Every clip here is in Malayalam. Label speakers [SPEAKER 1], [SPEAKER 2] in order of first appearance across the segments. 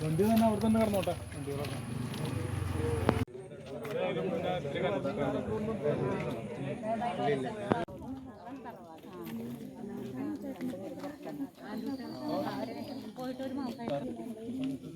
[SPEAKER 1] വണ്ടി തന്നെ അവിടെ തന്നെ കിടന്നോട്ടെ ഒരു
[SPEAKER 2] ഈശ്വരനാനന്ദനം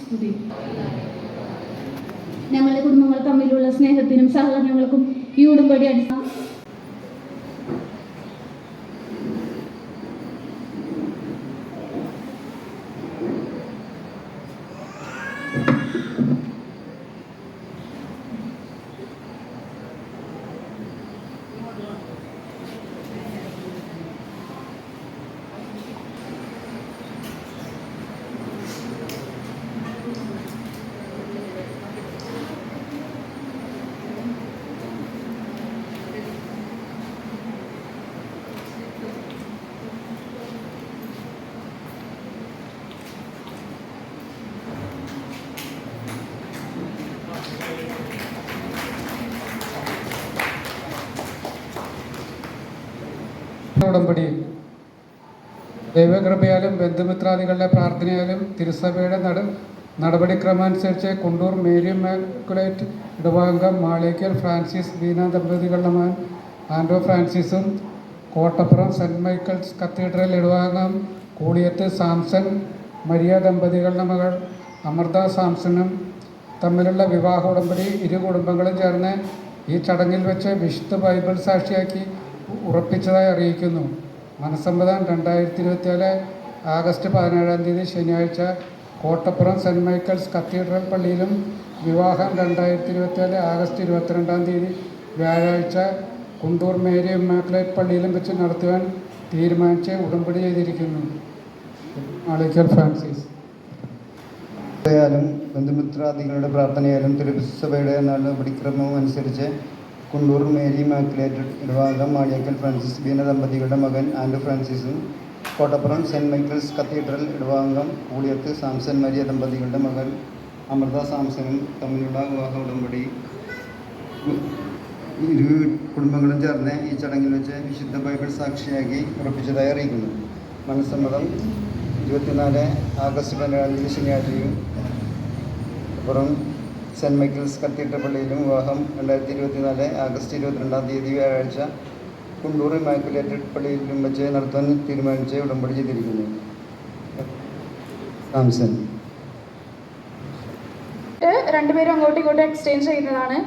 [SPEAKER 2] സ്തുതി ഞങ്ങളുടെ കുടുംബങ്ങൾ തമ്മിലുള്ള സ്നേഹത്തിനും സഹകരണങ്ങൾക്കും ഈ ഉടമ്പടി അടിസ്ഥാന
[SPEAKER 3] ഉടമ്പടി. ദൈവകൃപയാലും ബന്ധുമിത്രാദികളുടെ പ്രാർത്ഥനയാലും തിരുസഭയുടെ നട നടപടിക്രമമനുസരിച്ച് കുണ്ടൂർ മേരി മാക്കുലേറ്റ് ഇടവാംഗം മാളേക്കൽ ഫ്രാൻസിസ് ബീന ദമ്പതികളുടെ ആൻഡ്രോ ഫ്രാൻസിസും കോട്ടപ്പുറം സെന്റ് മൈക്കിൾസ് കത്തീഡ്രൽ ഇടവാംഗം കൂടിയത്ത് സാംസൺ മരിയ ദമ്പതികളുടെ മകൾ അമൃത സാംസണും തമ്മിലുള്ള വിവാഹ ഉടമ്പടി ഇരു കുടുംബങ്ങളും ചേർന്ന് ഈ ചടങ്ങിൽ വെച്ച് വിശുദ്ധ ബൈബിൾ സാക്ഷിയാക്കി ഉറപ്പിച്ചതായി അറിയിക്കുന്നു. മനസ്സമ്മതം രണ്ടായിരത്തി ഇരുപത്തിനാല് ആഗസ്റ്റ് പതിനേഴാം തീയതി ശനിയാഴ്ച കോട്ടപ്പുറം സെന്റ് മൈക്കിൾസ് കത്തീഡ്രൽ പള്ളിയിലും വിവാഹം രണ്ടായിരത്തി ഇരുപത്തിനാല് ആഗസ്റ്റ് ഇരുപത്തിരണ്ടാം തീയതി വ്യാഴാഴ്ച കുണ്ടൂർ മേരി ഇമ്മാക്കുലേറ്റ് പള്ളിയിലും വെച്ച് നടത്തുവാൻ തീരുമാനിച്ച് ഉടമ്പടി ചെയ്തിരിക്കുന്നു. മാളിക്കൽ ഫ്രാൻസിസ്.
[SPEAKER 4] യാലും ബന്ധുമിത്രാദികളുടെ പ്രാർത്ഥനയാലും തിരുസഭയുടെ നടപടിക്രമവും അനുസരിച്ച് കുണ്ടൂർ മേരി മാക്കുലേറ്റഡ് ഇടവാകം മാളിയക്കൽ ഫ്രാൻസിസ് ബീന ദമ്പതികളുടെ മകൻ ആൻഡ്രു ഫ്രാൻസിസും കോട്ടപ്പുറം സെന്റ് മൈക്കിൾസ് കത്തീഡ്രൽ ഇടവാംഗം കൂടിയത്ത് സാംസൺ മരിയ ദമ്പതികളുടെ മകൻ അമൃത സാംസനും തമ്മിലുള്ള വിവാഹ ഉടമ്പടി. ഇരു കുടുംബങ്ങളും ചേർന്ന് ഈ ചടങ്ങിൽ വെച്ച് വിശുദ്ധ ബൈബിൾ സാക്ഷിയാക്കി ഉറപ്പിച്ചതായി അറിയിക്കുന്നു. മനസ്സമ്മതം ഇരുപത്തിനാല് ആഗസ്റ്റ് പതിനേഴാം തീയതി ശനിയാഴ്ചയും അപ്പുറം സെന്റ് മൈക്കിൾസ് കത്തീഡ്രൽ പള്ളിയിലും വിവാഹം രണ്ടായിരത്തി ഇരുപത്തിനാല് ആഗസ്റ്റ് ഇരുപത്തിരണ്ടാം തീയതി വ്യാഴാഴ്ച കുണ്ടൂർ ഇമാക്കുലേറ്റഡ് പള്ളിയിലും വെച്ച് നടത്താൻ തീരുമാനിച്ച് ഉടമ്പടി ചെയ്തിരിക്കുന്നു.
[SPEAKER 5] രണ്ടുപേരും അങ്ങോട്ടും ഇങ്ങോട്ടും എക്സ്ചേഞ്ച് ചെയ്യുന്നതാണ്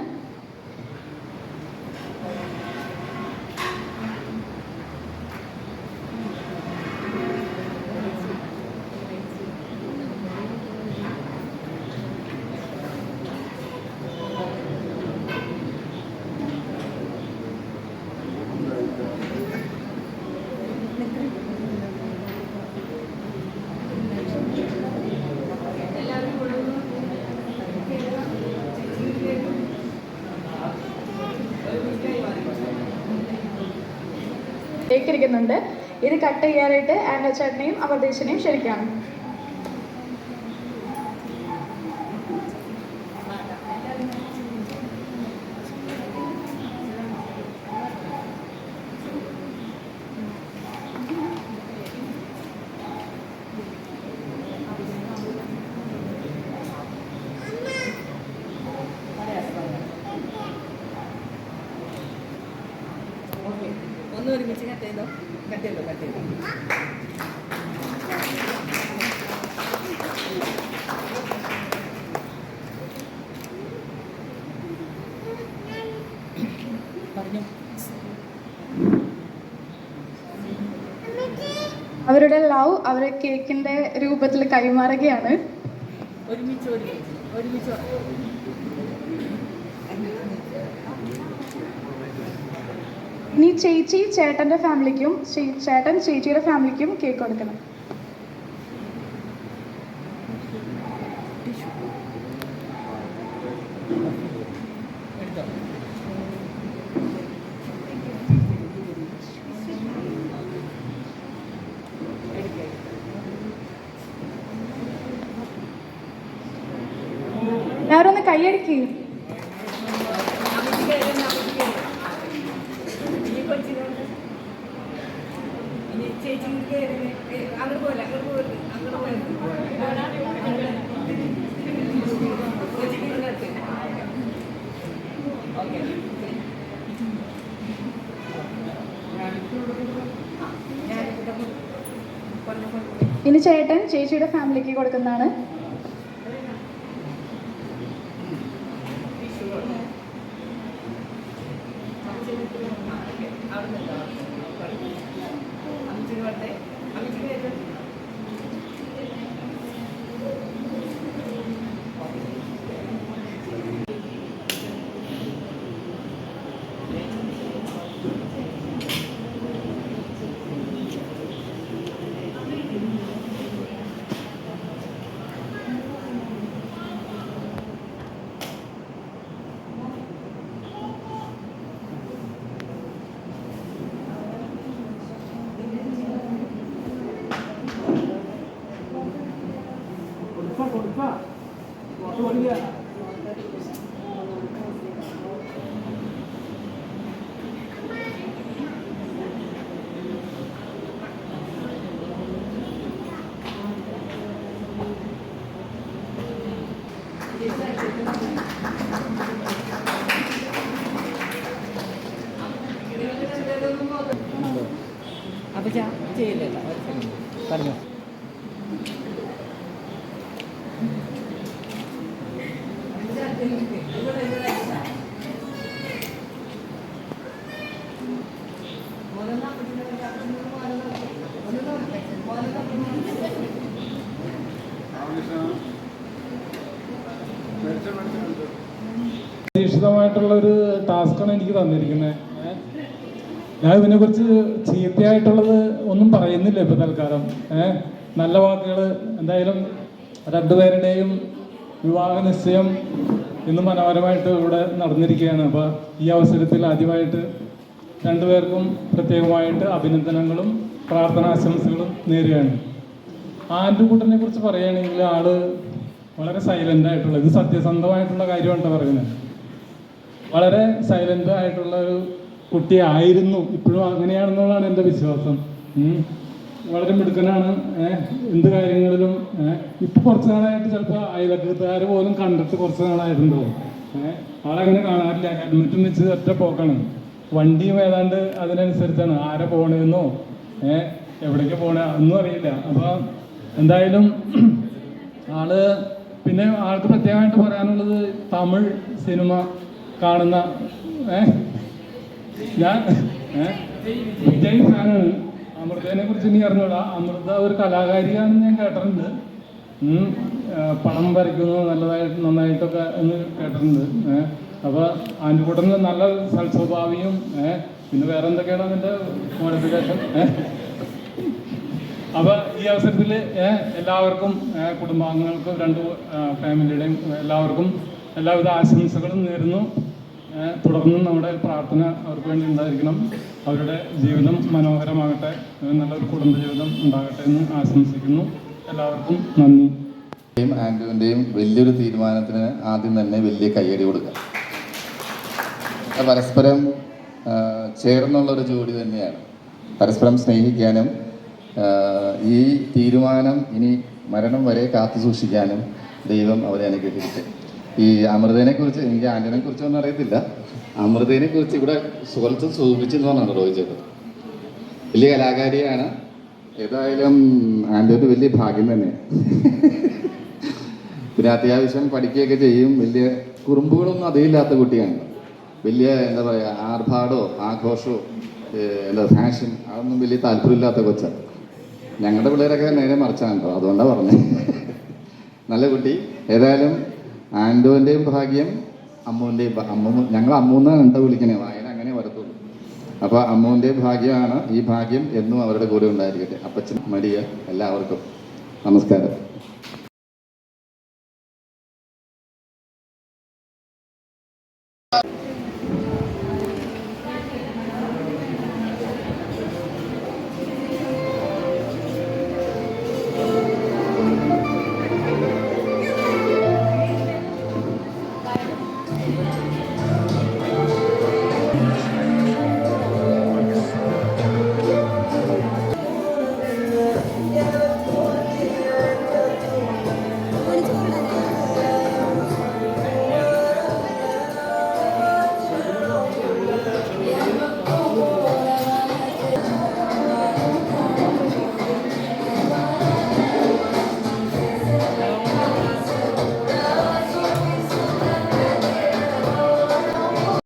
[SPEAKER 5] ഏക്കിരിക്കുന്നുണ്ട് ഇത് കട്ട് ചെയ്യാനായിട്ട് ആൻഡ ചേട്ടനെയും അമർദേശനെയും ക്ഷണിക്കുകയാണ്
[SPEAKER 6] ഒന്ന് ഒരുമിച്ച് കട്ട് ചെയ്തോ? കട്ട് ചെയ്തോ കട്ട് ചെയ്തോ?
[SPEAKER 5] അവരുടെ ലവ് അവരെ കേക്കിന്റെ രൂപത്തിൽ കൈമാറുകയാണ്.
[SPEAKER 6] ഒരുമിച്ച് ഒരുമിച്ച് ഒരുമിച്ച്.
[SPEAKER 5] ഇനി ചേച്ചി ചേട്ടന്റെ ഫാമിലിക്കും ചേട്ടൻ ചേച്ചിയുടെ ഫാമിലിക്കും കേക്ക് കൊടുക്കണം.
[SPEAKER 6] ഞാനൊന്ന് എടുക്കാം
[SPEAKER 5] എല്ലാവരും ഒന്ന് കൈയടിക്ക്
[SPEAKER 6] അമ്മച്ചിക്ക് കയറുന്ന അമ്മച്ചിക്ക് ഈ കൊച്ചിനോട് ഇനി ചേച്ചിക്ക് കയറുന്ന അങ്ങോട്ട് പോലെ അങ്ങോട്ട് പോലെ അങ്ങോട്ട് പോലെ കൊച്ചിക്ക് ഇങ്ങോട്ട് ഓക്കെ ഞാൻ പറഞ്ഞു പറഞ്ഞു
[SPEAKER 5] ഇനി ചേട്ടൻ ചേച്ചിയുടെ ഫാമിലിക്ക് കൊടുക്കുന്നതാണ്.
[SPEAKER 6] പറഞ്ഞു.
[SPEAKER 1] പ്രതീക്ഷിതമായിട്ടുള്ള ഒരു ടാസ്ക്കാണ് എനിക്ക് തന്നിരിക്കുന്നത് ഞാൻ ഇതിനെക്കുറിച്ച് ചീത്തയായിട്ടുള്ളത് ഒന്നും പറയുന്നില്ല ഇപ്പൊ തൽക്കാലം. ഏഹ് നല്ല വാക്കുകൾ എന്തായാലും രണ്ടുപേരുടെയും വിവാഹ നിശ്ചയം ഇന്ന് മനോഹരമായിട്ട് ഇവിടെ നടന്നിരിക്കുകയാണ്. അപ്പോൾ ഈ അവസരത്തിൽ ആദ്യമായിട്ട് രണ്ടുപേർക്കും പ്രത്യേകമായിട്ട് അഭിനന്ദനങ്ങളും പ്രാർത്ഥനാശംസകളും നേരുകയാണ്. ആൻഡുകൂട്ടനെ കുറിച്ച് പറയുകയാണെങ്കിൽ ആൾ വളരെ സൈലന്റ് ആയിട്ടുള്ള ഇത് സത്യസന്ധമായിട്ടുള്ള കാര്യമാണ് പറയുന്നത്. വളരെ സൈലന്റ് ആയിട്ടുള്ള ഒരു കുട്ടിയായിരുന്നു ഇപ്പോഴും അങ്ങനെയാണെന്നുള്ളതാണ് എന്റെ വിശ്വാസം. വളരെ മിടുക്കനാണ്. എന്ത് കാര്യങ്ങളിലും ഇപ്പൊ കുറച്ച് നാളായിട്ട് ചിലപ്പോൾ അയലക്കത്തുകാർ പോലും കണ്ടിട്ട് കുറച്ച് ഏഹ് ആളങ്ങനെ കാണാറില്ല. ഹെൽമെറ്റ് വെച്ച് ഒറ്റ പോക്കാണ്. വണ്ടിയും ഏതാണ്ട് അതിനനുസരിച്ചാണ്. ആരെ പോകണമെന്നോ എവിടേക്ക് പോകണേ ഒന്നും അറിയില്ല. അപ്പൊ എന്തായാലും ആൾ പിന്നെ ആൾക്ക് പ്രത്യേകമായിട്ട് പറയാനുള്ളത് തമിഴ് സിനിമ കാണുന്ന ഏഹ് ഞാൻ വിജയ് ഫാനാണ് അമൃതനെ കുറിച്ച് ഇനി അറിഞ്ഞൂടാ. അമൃത ഒരു കലാകാരിയാണെന്ന് ഞാൻ കേട്ടിട്ടുണ്ട്. ഉം. ആ, പടം വരയ്ക്കുന്നു നല്ലതായിട്ട് നന്നായിട്ടൊക്കെ എന്ന് കേട്ടിട്ടുണ്ട് ഏഹ് അപ്പൊ കൂട്ടം നല്ല സൽസ്വഭാവിയും പിന്നെ വേറെ എന്തൊക്കെയാണ് അതിന്റെ മോഡിഫിക്കേഷൻ അപ്പോൾ അപ്പൊ ഈ അവസരത്തിൽ എല്ലാവർക്കും കുടുംബാംഗങ്ങൾക്കും രണ്ട് ഫാമിലിയുടെയും എല്ലാവർക്കും എല്ലാവിധ ആശംസകളും നേരുന്നു. തുടർന്നും നമ്മുടെ പ്രാർത്ഥന അവർക്ക് വേണ്ടി ഉണ്ടായിരിക്കണം. അവരുടെ ജീവിതം മനോഹരമാകട്ടെ. നല്ലൊരു കുടുംബജീവിതം ഉണ്ടാകട്ടെ എന്ന് ആശംസിക്കുന്നു. എല്ലാവർക്കും നന്ദി.
[SPEAKER 7] ആൻഡുവിന്റെയും വലിയൊരു തീരുമാനത്തിന് ആദ്യം തന്നെ വലിയ കയ്യടി കൊടുക്കുക പരസ്പരം ചേർന്നുള്ള ഒരു ജോഡി തന്നെയാണ്. പരസ്പരം സ്നേഹിക്കാനും ഈ തീരുമാനം ഇനി മരണം വരെ കാത്തു സൂക്ഷിക്കാനും ദൈവം അവരെ അനുഗ്രഹിക്കട്ടെ. ഈ അമൃതനെ കുറിച്ച് എനിക്ക് ആന്റനെ കുറിച്ച് ഒന്നും അറിയത്തില്ല. അമൃതനെ കുറിച്ച് ഇവിടെ സുഹൃത്ത് സൂചിപ്പിച്ചെന്ന് പറഞ്ഞാണ് ചേട്ടൻ. വലിയ കലാകാരിയാണ്. ഏതായാലും ആന്റിയുടെ വലിയ ഭാഗ്യം തന്നെ. പിന്നെ അത്യാവശ്യം പഠിക്കുകയൊക്കെ ചെയ്യും. വലിയ കുറുമ്പുകളൊന്നും അതിലില്ലാത്ത കുട്ടിയാണ്. വലിയ എന്താ പറയുക ആർഭാടോ ആഘോഷമോ എന്താ ഫാഷൻ അതൊന്നും വലിയ താല്പര്യമില്ലാത്ത കൊച്ചാണ്. ഞങ്ങളുടെ പിള്ളേരൊക്കെ നേരെ മറിച്ചാണ് കേട്ടോ. അതുകൊണ്ടാണ് പറഞ്ഞത് നല്ല കുട്ടി. ഏതായാലും ആൻഡോന്റെയും ഭാഗ്യം അമ്മുവിന്റെയും അമ്മു ഞങ്ങൾ അമ്മൂന്നാണ് എന്താ വിളിക്കണേ? വായന അങ്ങനെ വരത്തുള്ളൂ. അപ്പോൾ അമ്മുവിന്റെ ഭാഗ്യമാണ് ഈ ഭാഗ്യം എന്നും അവരുടെ കൂടെ ഉണ്ടായിരിക്കട്ടെ. അപ്പച്ചൻ മടിയ എല്ലാവർക്കും നമസ്കാരം.